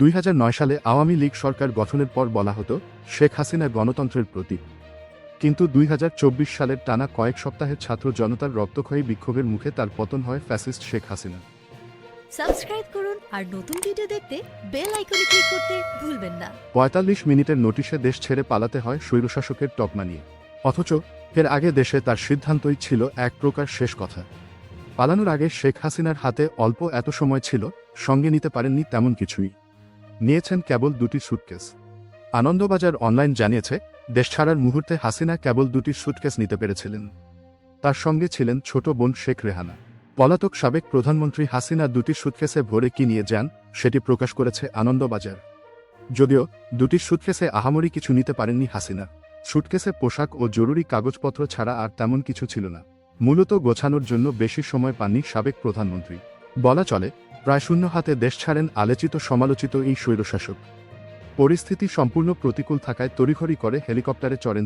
দুই হাজার নয় সালে আওয়ামী লীগ সরকার গঠনের পর বলা হতো শেখ হাসিনা গণতন্ত্রের প্রতীক। কিন্তু দুই হাজার চব্বিশ সালের টানা কয়েক সপ্তাহের ছাত্র জনতার রক্তক্ষয়ী বিক্ষোভের মুখে তার পতন হয় ফ্যাসিস্ট শেখ হাসিনা। সাবস্ক্রাইব করুন আর নতুন ভিডিও দেখতে বেল আইকনে ক্লিক করতে ভুলবেন না। পঁয়তাল্লিশ মিনিটের নোটিশে দেশ ছেড়ে পালাতে হয় স্বৈরশাসকের টকমা নিয়ে। অথচ এর আগে দেশে তার সিদ্ধান্তই ছিল এক প্রকার শেষ কথা। পালানোর আগে শেখ হাসিনার হাতে অল্প এত সময় ছিল সঙ্গে নিতে পারেননি তেমন কিছুই। নিয়েছেন কেবল দুটি সুটকেস আনন্দবাজার অনলাইন জানিয়েছে, দেশ ছাড়ার মুহূর্তে হাসিনা কেবল দুটি সুটকেস নিতে পেরেছিলেন। তার সঙ্গে ছিলেন ছোট বোন শেখ রেহানা। পলাতক সাবেক প্রধানমন্ত্রী হাসিনা দুটি সুটকেসে ভরে কি নিয়ে যান, সেটি প্রকাশ করেছে আনন্দবাজার। যদিও, দুটি সুটকেসে আহামরি কিছু নিতে পারেননি হাসিনা। সুটকেসে পোশাক ও জরুরি কাগজপত্র ছাড়া আর তেমন কিছু ছিল না। মূলত গোছানোর জন্য বেশি সময় পাননি সাবেক প্রধানমন্ত্রী। বলা চলে প্রায় শূন্য হাতে দেশ ছাড়েন আলোচিত সমালোচিত এই স্বৈরশাসক। পরিস্থিতি সম্পূর্ণ প্রতিকূল থাকায় তড়িঘড়ি করে হেলিকপ্টারে চড়েন